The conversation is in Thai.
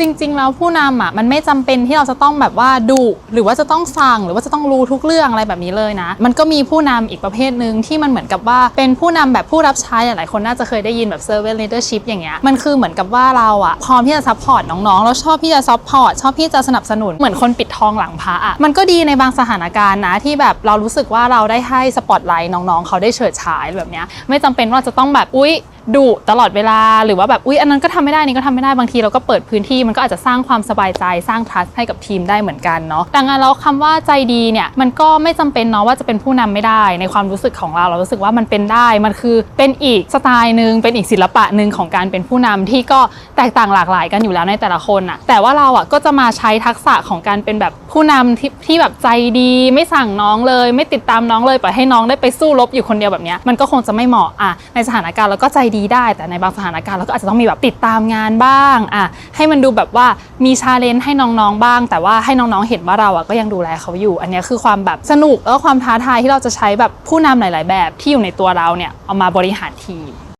จริง ๆ แล้วผู้นำอะมันไม่จำเป็นที่เราจะต้องแบบว่าดุหรือว่าจะต้องสั่ง หรือว่าจะต้องรู้ทุกเรื่องอะไรแบบนี้เลยนะ มันก็มีผู้นำอีกประเภทหนึ่งที่มันเหมือนกับว่าเป็นผู้นำแบบผู้รับใช้หลายคนน่าจะเคยได้ยินแบบ servant leadership อย่างเงี้ยมันคือเหมือนกับว่าเราอะพร้อมที่จะซัพพอร์ตน้องๆแล้วชอบที่จะซัพพอร์ตชอบที่จะสนับสนุนเหมือนคนปิดทองหลังพระอะมันก็ดีในบางสถานการณ์นะที่แบบเรารู้สึกว่าเราได้ให้สปอตไลท์น้องๆเขาได้เฉิดฉายแบบเนี้ยไม่จำเป็นว่าจะต้องแบบอุ๊ย ดุตลอดเวลาหรือว่าแบบอุ๊ยอันนั้นก็ทำไม่ได้นี่ก็ทำไม่ได้บางทีเราก็เปิดพื้นที่มันก็อาจจะสร้างความสบายใจสร้าง trust ให้กับทีมได้เหมือนกันเนาะดังนั้นแล้วคำว่าใจดีเนี่ยมันก็ไม่จำเป็นเนาะว่าจะเป็นผู้นำไม่ได้ในความรู้สึกของเราเรารู้สึกว่ามันเป็นได้มันคือเป็นอีกสไตล์หนึ่งเป็นอีกศิลปะหนึ่งของการเป็นผู้นำที่ก็แตกต่างหลากหลายกันอยู่แล้วในแต่ละคนอะแต่ว่าเราอะก็จะมาใช้ทักษะของการเป็นแบบผู้นำที่ที่แบบใจดี ไม่สั่งน้องเลย ไม่ติดตามน้องเลยปล่อยให้น้องได้ไปสู้รบอยู่คนเดียวแบบเนี้ยมันก็คงจะไม่เหมาะอะในสถานการณ์เราก็ใจดีได้ แต่ในบางสถานการณ์เราก็อาจจะต้องมีแบบติดตามงานบ้างอะให้มันดูแบบว่ามีชาเลนจ์ให้น้องๆบ้าง แต่ว่าให้น้องๆเห็นว่าเราอะก็ยังดูแลเขาอยู่ อันนี้คือความแบบสนุกแล้วความท้าทายที่เราจะใช้แบบผู้นำหลาย ๆ แบบที่อยู่ในตัวเราเนี่ยเอามาบริหารทีม